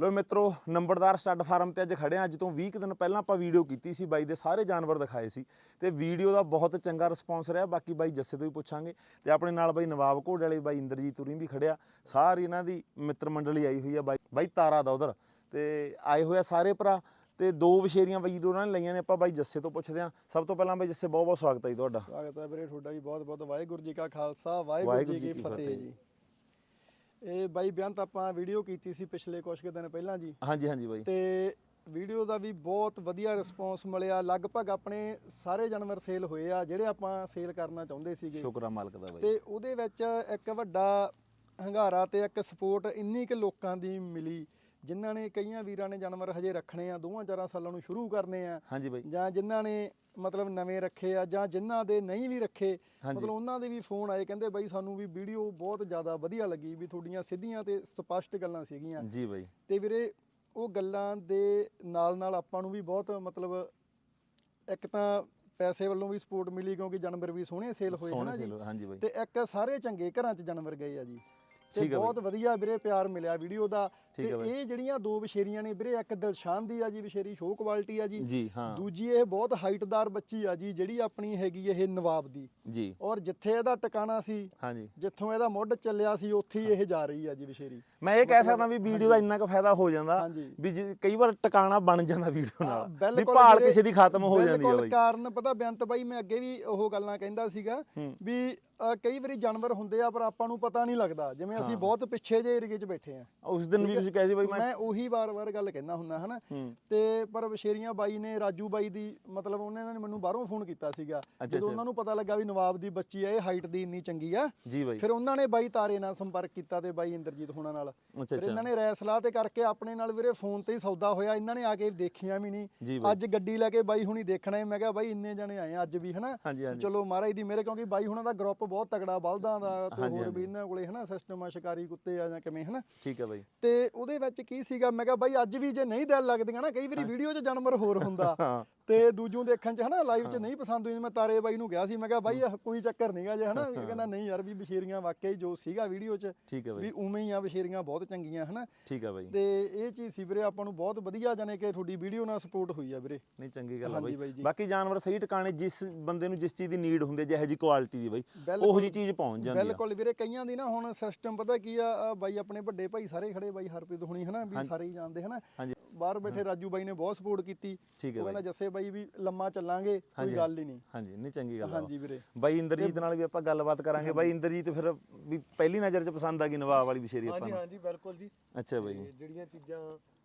ਲੋ ਮਿੱਤਰੋ ਨੰਬਰਦਾਰ stud farm ਤੇ ਅੱਜ ਖੜੇ ਆ ਅੱਜ ਤੋਂ 20 ਕੁ ਦਿਨ ਪਹਿਲਾਂ ਆਪਾਂ ਵੀਡੀਓ ਕੀਤੀ ਸੀ ਬਾਈ ਦੇ ਸਾਰੇ ਜਾਨਵਰ ਦਿਖਾਏ ਸੀ। ਤੇ ਵੀਡੀਓ ਦਾ ਬਹੁਤ ਚੰਗਾ ਰਿਸਪੌਂਸ ਰਿਹਾ। ਬਾਕੀ ਬਾਈ ਜੱਸੇ ਤੋਂ ਵੀ ਪੁੱਛਾਂਗੇ। ਤੇ ਆਪਣੇ ਨਾਲ ਬਾਈ ਨਵਾਬ ਘੋੜੇ ਵਾਲੇ ਬਾਈ ਇੰਦਰਜੀਤ ਉਰੀ ਵੀ ਖੜਿਆ ਸਾਰੀ ਇਹਨਾਂ ਦੀ ਮਿੱਤਰ ਮੰਡਲੀ ਆਈ ਹੋਈ ਆ ਬਾਈ ਬਾਈ ਤਾਰਾ ਦਾ ਉਧਰ। ਤੇ ਆਏ ਹੋਏ ਆ ਸਾਰੇ ਭਰਾ। ਤੇ ਦੋ ਵਿਸ਼ੇਰੀਆਂ ਬਾਈ ਉਹਨਾਂ ਨੇ ਲਈਆਂ ਨੇ ਆਪਾਂ ਬਾਈ ਜੱਸੇ ਤੋਂ ਪੁੱਛਦੇ ਆ ਸਭ ਤੋਂ ਪਹਿਲਾਂ ਬਾਈ ਜੱਸੇ ਬਹੁਤ ਬਹੁਤ ਸਵਾਗਤ ਹੈ ਜੀ ਤੁਹਾਡਾ। ਸਵਾਗਤ ਹੈ ਵੀਰੇ ਤੁਹਾਡਾ ਜੀ ਬਹੁਤ ਬਹੁਤ ਵਾਹਿਗੁਰੂ ਜੀ ਕਾ ਖਾਲਸਾ ਵਾਹਿਗੁਰੂ ਜੀ ਕੀ ਫਤਿਹ ਜੀ। ਇਹ ਬਾਈ ਬਿਆਨ ਤਾਂ ਆਪਾਂ ਵੀਡੀਓ ਕੀਤੀ ਸੀ ਪਿਛਲੇ ਕੁਝ ਕੁ ਦਿਨ ਪਹਿਲਾਂ ਜੀ। ਹਾਂਜੀ ਹਾਂਜੀ ਬਾਈ। ਤੇ ਵੀਡੀਓ ਦਾ ਵੀ ਬਹੁਤ ਵਧੀਆ ਰਿਸਪੌਂਸ ਮਿਲਿਆ। ਲਗਭਗ ਆਪਣੇ ਸਾਰੇ ਜਾਨਵਰ ਸੇਲ ਹੋਏ ਆ ਜਿਹੜੇ ਆਪਾਂ ਸੇਲ ਕਰਨਾ ਚਾਹੁੰਦੇ ਸੀਗੇ। ਸ਼ੁਕਰ ਆ ਮਾਲਕ ਦਾ ਬਾਈ। ਤੇ ਉਹਦੇ ਵਿੱਚ ਇੱਕ ਵੱਡਾ ਹੰਗਾਰਾ ਤੇ ਇੱਕ ਸਪੋਰਟ ਇੰਨੀ ਕਿ ਲੋਕਾਂ ਦੀ ਮਿਲੀ। ਜਿਨ੍ਹਾਂ ਨੇ ਕਈਆਂ ਵੀਰਾਂ ਨੇ ਜਾਨਵਰ ਹਜੇ ਰੱਖਣੇ ਆ ਦੋਵਾਂ ਚਾਰਾਂ ਸਾਲਾਂ ਨੂੰ ਸ਼ੁਰੂ ਕਰਨੇ ਆ। ਹਾਂਜੀ ਬਾਈ। ਜਾਂ ਜਿਨ੍ਹਾਂ ਨੇ ਮਤਲਬ ਨਵੇਂ ਰੱਖੇ ਆ ਜਾਂ ਜਿਨ੍ਹਾਂ ਦੇ ਨਹੀਂ ਵੀ ਰੱਖੇ। ਮਤਲਬ ਉਹਨਾਂ ਦੇ ਵੀ ਫੋਨ ਆਏ ਕਹਿੰਦੇ ਬਾਈ ਸਾਨੂੰ ਵੀ ਵੀਡੀਓ ਬਹੁਤ ਜ਼ਿਆਦਾ ਵਧੀਆ ਲੱਗੀ ਵੀ ਤੁਹਾਡੀਆਂ ਸਿੱਧੀਆਂ ਤੇ ਸਪਸ਼ਟ ਗੱਲਾਂ ਸੀਗੀਆਂ। ਜੀ ਬਾਈ। ਤੇ ਵੀਰੇ ਉਹ ਗੱਲਾਂ ਦੇ ਨਾਲ ਨਾਲ ਆਪਾਂ ਨੂੰ ਵੀ ਬਹੁਤ ਮਤਲਬ ਇੱਕ ਤਾਂ ਪੈਸੇ ਵੱਲੋਂ ਵੀ ਸਪੋਰਟ ਮਿਲੀ ਕਿਉਂਕਿ ਜਾਨਵਰ ਵੀ ਸੋਹਣੇ ਸੇਲ ਹੋਏ ਹਨਾ ਜੀ? ਸੇਲ ਹਾਂਜੀ ਬਾਈ। ਤੇ ਇੱਕ ਸਾਰੇ ਚੰਗੇ ਘਰਾਂ 'ਚ ਜਾਨਵਰ ਗਏ ਆ ਜੀ। ਤੇ ਬਹੁਤ ਵਧੀਆ ਵੀਰੇ ਪਿਆਰ ਮਿਲਿਆ ਵੀਡੀਓ ਦਾ। ਤੇ ਆ। ਇਹ ਜਿਹੜੀਆਂ ਦੋ ਵਿਸ਼ੇਰੀਆਂ ਨੇ ਵੀਰੇ ਇੱਕ ਦਿਲਸ਼ਾਨ ਦੀ ਆ ਜੀ ਵਿਸ਼ੇਰੀ ਸ਼ੋਅ ਕੁਆਲਿਟੀ ਆ ਜੀ। ਜੀ ਹਾਂ। ਦੂਜੀ ਇਹ ਬਹੁਤ ਹਾਈਟਦਾਰ ਬੱਚੀ ਆ ਜੀ ਜਿਹੜੀ ਆਪਣੀ ਹੈਗੀ ਇਹ ਨਵਾਬ ਦੀ। ਜੀ। ਔਰ ਜਿੱਥੇ ਇਹਦਾ ਟਿਕਾਣਾ ਸੀ ਹਾਂਜੀ ਜਿੱਥੋਂ ਇਹਦਾ ਮੁੱਢ ਚੱਲਿਆ ਸੀ ਉੱਥੇ ਹੀ ਇਹ ਜਾ ਰਹੀ ਆ ਜੀ ਵਿਸ਼ੇਰੀ। ਮੈਂ ਇਹ ਕਹਿ ਸਕਦਾ ਵੀ ਵੀਡੀਓ ਦਾ ਇੰਨਾ ਕੁ ਫਾਇਦਾ ਹੋ ਜਾਂਦਾ। ਵੀ ਕਈ ਵਾਰ ਟਿਕਾਣਾ ਬਣ ਜਾਂਦਾ ਵੀਡੀਓ ਨਾਲ ਵੀ ਭਾਲ ਕਿਸੇ ਦੀ ਖਤਮ ਹੋ ਜਾਂਦੀ ਹੈ ਬਿਲਕੁਲ ਕਾਰਨ ਪਤਾ ਬੇਅੰਤ ਬਾਈ ਮੈਂ ਅੱਗੇ ਵੀ ਉਹ ਗੱਲਾਂ ਕਹਿੰਦਾ ਸੀਗਾ ਵੀ ਕਈ ਵਾਰੀ ਜਾਨਵਰ ਹੁੰਦੇ ਆ ਪਰ ਆਪਾਂ ਨੂੰ ਪਤਾ ਨਹੀਂ ਲੱਗਦਾ। ਜਿਵੇਂ ਅਸੀਂ ਬਹੁਤ ਪਿੱਛੇ ਜੇ ਏਰੀਏ 'ਚ ਬੈਠੇ ਆ। ਉਸ ਦਿਨ ਵੀ ਤੁਸੀਂ ਕਹੇ ਸੀ ਬਾਈ ਮੈਂ ਮੈਂ ਉਹੀ ਵਾਰ-ਵਾਰ ਗੱਲ ਕਹਿੰਦਾ ਹੁੰਦਾ ਹਨਾ। ਤੇ ਪਰ ਬਸ਼ੇਰੀਆਂ ਬਾਈ ਨੇ ਰਾਜੂ ਬਾਈ ਦੀ ਮਤਲਬ ਉਹਨਾਂ ਨੇ ਮੈਨੂੰ ਬਾਹਰੋਂ ਫੋਨ ਕੀਤਾ ਸੀਗਾ। ਜਦੋਂ ਉਹਨਾਂ ਨੂੰ ਪਤਾ ਲੱਗਾ ਵੀ ਨਵਾਬ ਦੀ ਬੱਚੀ ਆ ਇਹ ਹਾਈਟ ਦੀ ਇੰਨੀ ਚੰਗੀ ਆ ਜੀ ਬਾਈ। ਫਿਰ ਉਹਨਾਂ ਨੇ ਬਾਈ ਤਾਰੇ ਨਾਲ ਸੰਪਰਕ ਕੀਤਾ ਤੇ ਬਾਈ ਇੰਦਰਜੀਤ ਹੋਣਾ ਨਾਲ। ਅੱਛਾ ਫਿਰ ਇਹਨਾਂ ਨੇ ਰਾਏ ਸਲਾਹ ਤੇ ਕਰਕੇ ਆਪਣੇ ਨਾਲ ਵੀਰੇ ਫੋਨ ਤੇ ਹੀ ਸੌਦਾ ਹੋਇਆ ਇਹਨਾਂ ਨੇ ਆ ਕੇ ਦੇਖੀਆਂ ਵੀ ਜੀ ਨਹੀਂ ਬਾਈ। ਅੱਜ ਗੱਡੀ ਲੈ ਕੇ ਬਾਈ ਹੁਣੀ ਦੇਖਣਾ ਹੈ ਮੈਂ ਕਿਹਾ ਬਾਈ ਇੰਨੇ ਜਣੇ ਆਏ ਆ ਅੱਜ ਵੀ ਹਨਾ? ਹਾਂਜੀ ਹਾਂਜੀ। ਚਲੋ ਮਹਾਰਾਜ ਦੀ ਮੇਰੇ ਕਿਉਂਕਿ ਬਾਈ ਹੁਣਾਂ ਦਾ ਗਰੁੱਪ ਬਹੁਤ ਤਗੜਾ ਬਲਦਾਂ ਦਾ ਤੇ ਹੋਰ ਵੀ ਇਹਨਾਂ ਕੋਲੇ ਹਨਾ ਸਿਸਟਮ ਆ ਸ਼ਿਕਾਰੀ ਕੁੱਤੇ ਆ ਜਾਂ ਕਿਵੇਂ ਹਨਾ? ਠੀਕ ਹੈ ਬਾਈ। ਤੇ ਉਹਦੇ ਵਿੱਚ ਕੀ ਸੀਗਾ? ਮੈਂ ਕਿਹਾ ਬਾਈ ਅੱਜ ਵੀ ਜੇ ਨਹੀਂ ਦਿਲ ਲੱਗਦੀਆਂ ਨਾ ਕਈ ਵਾਰੀ ਵੀਡੀਓ 'ਚ ਜਾਨਵਰ ਹੋਰ ਹੁੰਦਾ। ਤੇ ਦੂਜੋਂ ਦੇਖਣ 'ਚ ਹਨਾ ਲਾਈਵ 'ਚ ਨਹੀਂ ਪਸੰਦ ਹੋਈ ਮੈਂ ਤਾਰੇ ਬਾਈ ਨੂੰ ਕਿਹਾ ਸੀ ਮੈਂ ਕਿਹਾ ਬਾਈ ਆਹ ਕੋਈ ਚੱਕਰ ਨਹੀਂਗਾ ਜੇ ਹਨਾ ਇਹ ਕਹਿੰਦਾ ਨਹੀਂ ਯਾਰ ਵੀ ਬਸ਼ੇਰੀਆਂ ਵਾਕਈ ਜੋ ਸੀਗਾ ਵੀਡੀਓ 'ਚ ਵੀ ਉਵੇਂ ਹੀ ਆ ਬਸ਼ੇਰੀਆਂ ਬਹੁਤ ਚੰਗੀਆਂ ਹਨਾ। ਠੀਕ ਹੈ ਬਾਈ। ਤੇ ਇਹ ਚੀਜ਼ ਸੀ ਵੀਰੇ ਆਪਾਂ ਨੂੰ ਬਹੁਤ ਵਧੀਆ ਜਾਣੇ ਕਿ ਤੁਹਾਡੀ ਵੀਡੀਓ ਨਾਲ ਸਪੋਰਟ ਹੋਈ ਆ ਵੀਰੇ। ਨਹੀਂ ਚੰਗੀ ਗੱਲ ਆ ਬਾਈ। ਬਾਕੀ ਜਾਨਵਰ ਸਹੀ ਟਿਕਾਣੇ ਜਿਸ ਬੰਦੇ ਨੂੰ ਜਿਸ ਚੀਜ਼ ਦੀ ਨੀਡ ਹੁੰਦੀ ਜਿਹੋ ਜੀ ਕੁਆਲਿਟੀ ਦੀ ਬਾਈ। ਉਹੋ ਜੀ ਚੀਜ਼ ਪਹੁੰਚ ਜਾਂਦੀ ਆ। ਬਿਲਕੁਲ ਵੀਰੇ ਕਈਆਂ ਦੀ ਨਾ ਹੁਣ ਸਿਸਟਮ ਪਤਾ ਕੀ ਆ ਬਾਈ ਆਪਣੇ ਵੱਡੇ ਭਾਈ ਸਾਰੇ ਖੜੇ ਬਾਈ ਹਰਪ੍ਰੀਤ ਹੁਣੀ ਹਨਾ ਵੀ ਸਾਰੇ ਹੀ ਜਾਣਦੇ ਹਨਾ। ਬਾਹਰ ਬੈਠੇ ਰਾਜੂ ਬਾਈ ਨੇ ਬਹੁਤ ਸਪੋਰਟ ਕੀਤੀ। ਠੀਕ ਹੈ ਉਹ ਕਹਿੰਦਾ ਜੱਸੇ ਬਾਈ ਵੀ ਲੰਮਾ ਚੱਲਾਂਗੇ ਕੋਈ ਗੱਲ ਹੀ ਨਹੀਂ। ਹਾਂਜੀ ਨਹੀਂ ਚੰਗੀ ਗੱਲ ਹਾਂਜੀ ਵੀਰੇ। ਬਾਈ ਇੰਦਰਜੀਤ ਨਾਲ ਵੀ ਆਪਾਂ ਗੱਲਬਾਤ ਕਰਾਂਗੇ। ਬਾਈ ਇੰਦਰਜੀਤ ਫਿਰ ਵੀ ਪਹਿਲੀ ਨਜ਼ਰ 'ਚ ਪਸੰਦ ਆ ਗਈ ਨਵਾਬ ਵਾਲੀ ਵਿਸ਼ੇਰੀ ਆਪਾਂ ਹਾਂਜੀ ਹਾਂਜੀ ਬਿਲਕੁਲ ਜੀ। ਅੱਛਾ ਬਾਈ। ਜਿਹੜੀਆਂ ਚੀਜ਼ਾਂ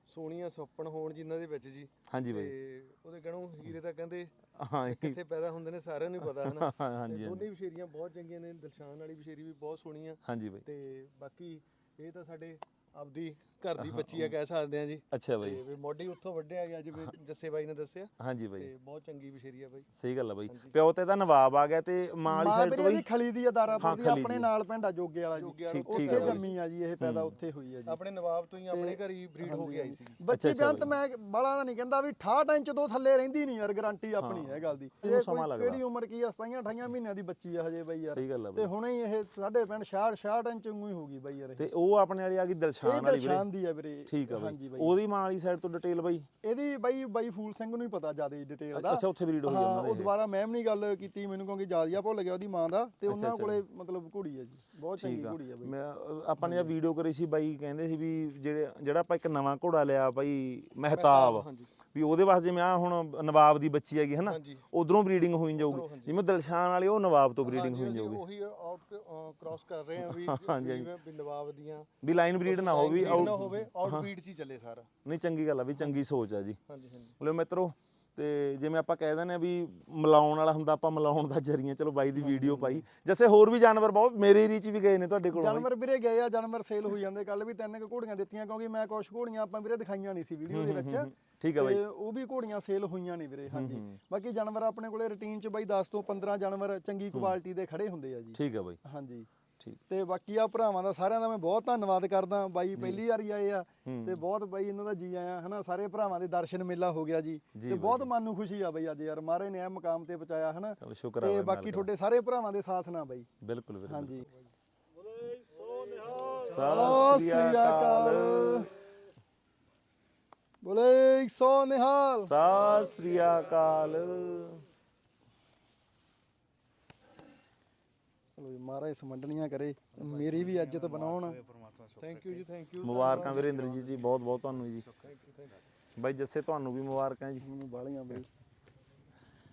ਸੋਹਣੀਆਂ ਸੁੱਪਣ ਹੋਣ ਜਿਨ੍ਹਾਂ ਦੇ ਵਿੱਚ ਜੀ ਹਾਂਜੀ ਬਾਈ। ਤੇ ਉਹਦੇ ਕਹਣੋਂ ਹੀਰੇ ਤਾਂ ਕਹਿੰਦੇ ਹਾਂ ਕਿੱਥੇ ਪੈਦਾ ਹੁੰਦੇ ਨੇ ਸਾਰਿਆਂ ਨੂੰ ਪਤਾ ਹਨਾ? ਹਾਂਜੀ, ਦੋਨੇ ਵਿਸ਼ੇਰੀਆਂ ਬਹੁਤ ਚੰਗੀਆਂ ਨੇ। ਦਿਲਸ਼ਾਨ ਵਾਲੀ ਵਿਸ਼ੇਰੀ ਵੀ ਬਹੁਤ ਸੋਹਣੀ ਆ। ਹਾਂਜੀ ਬਾਈ। ਤੇ ਬਾਕੀ ਇਹ ਤਾਂ ਸਾਡੇ ਆਪਦੀ ਘਰ ਦੀ ਬੱਚੀ ਆ ਕਹਿ ਸਕਦੇ ਆ ਜੀ। ਅੱਛਾ ਬਾਈ। ਤੇ ਵੀ ਮੋਢੀ ਉੱਥੋਂ ਵੱਢਿਆ ਗਿਆ ਜਿਵੇਂ ਜੱਸੇ ਬਾਈ ਨੇ ਦੱਸਿਆ। ਹਾਂਜੀ ਬਾਈ। ਤੇ ਬਹੁਤ ਚੰਗੀ ਵਿਸ਼ੇਰੀ ਆ ਬਾਈ। ਸਹੀ ਗੱਲ ਆ ਬਾਈ। ਪਿਓ ਤੇ ਤਾਂ ਨਵਾਬ ਆ ਗਿਆ ਤੇ ਮਾਂ ਵਾਲੀ ਸਾਈਡ ਤੋਂ ਬਾਈ ਖਲੀ ਦੀ ਅਦਾਰਾ ਖਲੀ ਆਪਣੇ। ਨਾਲ ਪਿੰਡਾ ਜੋਗੇ ਵਾਲਾ ਜੀ। ਉੱਥੇ। ਜੰਮੀ ਆ ਜੀ ਇਹ ਪੈਦਾ ਉੱਥੇ ਹੋਈ ਆ ਜੀ। ਆਪਣੇ ਨਵਾਬ ਤੋਂ ਹੀ ਆਪਣੇ ਘਰ ਹੀ ਬਰੀਡ ਹੋ ਕੇ ਆਈ ਸੀ ਬੱਚੀ ਅੱਛਾ ਬੇਅੰਤ ਮੈਂ ਬੜਾ ਨਹੀਂ ਕਹਿੰਦਾ ਵੀ 68 ਇੰਚ ਤੋਂ ਥੱਲੇ ਰਹਿੰਦੀ ਨਹੀਂ ਯਾਰ ਗਾਰੰਟੀ ਆਪਣੀ ਹੈ ਗੱਲ ਦੀ। ਇਹ ਸਮਾਂ ਲੱਗਦਾ। ਕਿਹੜੀ ਉਮਰ ਕੀ ਆ 27 28 ਮਹੀਨਿਆਂ ਦੀ ਬੱਚੀ ਆ ਹਜੇ ਬਾਈ ਯਾਰ। ਤੇ ਹੁਣੇ ਹੀ ਇਹ ਸਾਡੇ ਪਿੰਡ 66 66 ਇੰਚ ਨੂੰ ਹੀ ਹੋ ਗਈ ਬਾਈ ਯਾਰ ਤੇ ਉਹ ਆਪਣੇ ਵਾਲੀ ਆ ਗਈ ਇਹ ਵਾਲੀ ਵੀਰੇ। ਦਰਸ਼ਾਨ ਦੀ ਆ ਵੀਰੇ। ਠੀਕ ਆ ਹਾਂਜੀ ਬਾਈ। ਬਾਈ ਉਹਦੀ ਮਾਂ ਵਾਲੀ ਸਾਈਡ ਤੋਂ ਡਿਟੇਲ ਬਾਈ? ਇਹਦੀ ਬਾਈ ਬਾਈ ਫੂਲ ਸਿੰਘ ਨੂੰ ਹੀ ਪਤਾ ਜ਼ਿਆਦਾ ਡਿਟੇਲ ਦਾ। ਅੱਛਾ ਉੱਥੇ ਬਰੀਡ ਹੋਈ ਹਾਂ ਉਹਨਾਂ ਉਹ ਦੁਬਾਰਾ ਮੈਮ ਨਹੀਂ ਗੱਲ ਕੀਤੀ ਮੈਨੂੰ ਕਿਉਂਕਿ ਜ਼ਿਆਦਾ ਭੁੱਲ ਗਿਆ ਉਹਦੀ ਮਾਂ ਦਾ। ਤੇ ਉਹਨਾਂ ਕੋਲੇ ਮਤਲਬ ਘੋੜੀ ਆ ਜੀ। ਬਹੁਤ ਚੰਗੀ ਠੀਕ ਆ। ਘੋੜੀ ਆ ਬਾਈ। ਮੈਂ ਅ, ਆਪਾਂ ਨੇ ਇਹ ਵੀਡੀਓ ਕਰੀ ਸੀ ਬਾਈ ਕਹਿੰਦੇ ਸੀ ਵੀ ਜਿਹੜੇ ਜਿਹੜਾ ਆਪਾਂ ਇੱਕ ਨਵਾਂ ਘੋੜਾ ਲਿਆ ਬਾਈ ਮਹਿਤਾਬ ਹਾਂਜੀ। ਵੀ ਉਹਦੇ ਵਾਸਤੇ ਜਿਵੇਂ ਆ ਹੁਣ ਨਵਾਬ ਦੀ ਬੱਚੀ ਹੈਗੀ ਹਨਾ ਹਾਂਜੀ। ਉਧਰੋਂ ਬਰੀਡਿੰਗ ਹੋਈ ਜਾਊਗੀ। ਜਿਵੇਂ ਦਿਲਸ਼ਾਨ ਵਾਲੀ ਉਹ ਨਵਾਬ ਤੋਂ ਬਰੀਡਿੰਗ ਹੋਈ ਜਾਊਗੀ। ਉਹੀ ਆਊਟ ਕ੍ਰਾਸ ਕਰ ਰਹੇ ਆ ਵੀ ਹਾਂਜੀ, ਜਿਵੇਂ ਵੀ ਨਵਾਬ ਦੀਆਂ ਵੀ ਲਾਈਨ ਬਰੀਡ ਨਾ ਹੋਵੇ breed ਨਾ ਹੋਵੇ ਆਊਟ ਬੀਟ ਚ ਹੀ ਚੱਲੇ ਸਾਰਾ। ਨਹੀਂ ਚੰਗੀ ਗੱਲ ਆ ਵੀ ਚੰਗੀ ਸੋਚ ਆ ਜੀ। ਹਾਂਜੀ ਹਾਂਜੀ। ਲੋ ਮਿੱਤਰੋ ਤੇ ਜਿਵੇਂ ਆਪਾਂ ਕਹਿ ਦਿੰਦੇ ਆ ਵੀ ਮਿਲਾਉਣ ਵਾਲਾ ਹੁੰਦਾ ਆਪਾਂ ਮਿਲਾਉਣ ਦਾ ਜਰੀਆ ਚਲੋ ਬਾਈ ਦੀ ਵੀਡੀਓ ਪਾਈ। ਜੈਸੇ ਹੋਰ ਵੀ ਜਾਨਵਰ ਬਹੁਤ ਮੇਰੇ ਰੀਚ ਵੀ ਗਏ ਨੇ ਤੁਹਾਡੇ ਕੋਲ ਜਾਨਵਰ ਵੀਰੇ ਗਏ ਆ ਜਾਨਵਰ ਸੇਲ ਹੋਈ ਜਾਂਦੇ। ਕੱਲ ਵੀ ਤਿੰਨ ਕੁ ਘੋੜੀਆਂ ਦਿੱਤੀਆਂ ਕਿਉਂਕਿ ਮੈਂ ਕੁਝ ਘੋੜੀਆਂ ਆਪਾਂ ਵੀਰੇ ਦਿਖਾਈਆਂ ਨਹੀਂ ਸੀ ਵੀਡੀਓ ਦੇ ਵਿੱਚ। ਠੀਕ ਆ ਬਾਈ। ਤੇ ਉਹ ਵੀ ਘੋੜੀਆਂ ਸੇਲ ਹੋਈਆਂ ਨਹੀਂ ਵੀਰੇ ਹਾਂਜੀ। ਬਾਕੀ ਜਾਨਵਰ ਆਪਣੇ ਕੋਲੇ ਰੁਟੀਨ ਚ ਬਾਈ 10 ਤੋਂ 15 ਜਾਨਵਰ ਚੰਗੀ ਕੁਆਲਿਟੀ ਦੇ ਖੜੇ ਹੁੰਦੇ ਆ ਜੀ। ਠੀਕ ਆ ਬਾਈ। ਹਾਂਜੀ। ਠੀਕ ਤੇ ਬਾਕੀ ਆ ਭਰਾਵਾਂ ਦਾ ਸਾਰਿਆਂ ਦਾ ਮੈਂ ਬਹੁਤ ਧੰਨਵਾਦ ਕਰਦਾ। ਬਾਈ ਪਹਿਲੀ ਵਾਰੀ ਆਏ ਆ ਤੇ ਬਹੁਤ ਬਾਈ ਇਹਨਾਂ ਦਾ ਜੀ ਆਇਆ। ਹਨਾ ਸਾਰੇ ਭਰਾਵਾਂ ਦੇ ਦਰਸ਼ਨ ਮੇਲਾ ਹੋ ਗਿਆ ਜੀ। ਤੇ ਬਹੁਤ ਮਨ ਨੂੰ ਖੁਸ਼ੀ ਆ ਬਾਈ ਅੱਜ ਯਾਰ। ਮਹਾਰਾਜ ਨੇ ਇਹ ਮੁਕਾਮ ਤੇ ਪਹੁੰਚਾਇਆ ਹਨਾ। ਤੇ ਬਾਕੀ ਤੁਹਾਡੇ ਸਾਰੇ ਭਰਾਵਾਂ ਦੇ ਸਾਥ ਨਾਲ ਬਾਈ। ਬਿਲਕੁਲ ਵੀਰੇ ਹਾਂਜੀ। ਸਤਿ ਸ੍ਰੀ ਅਕਾਲ। ਸੋ ਨਿਹਾਲ ਸਤਿ ਸ੍ਰੀ ਅਕਾਲ। ਚਲੋ ਜੀ ਮਹਾਰਾਜ ਸਮੰਡਣੀਆਂ ਕਰੇ ਮੇਰੀ ਵੀ ਇੱਜ਼ਤ ਬਣਾਉਣ। ਥੈਂਕ ਯੂ ਜੀ ਥੈਂਕ ਯੂ ਮੁਬਾਰਕਾਂ ਵੀਰੇ ਇੰਦਰਜੀਤ ਜੀ ਬਹੁਤ ਬਹੁਤ ਤੁਹਾਨੂੰ ਜੀ। ਬਾਈ ਜੱਸੇ ਤੁਹਾਨੂੰ ਵੀ ਮੁਬਾਰਕਾਂ ਜੀ। ਮੈਨੂੰ ਬਾਲੀਆਂ ਬਈ।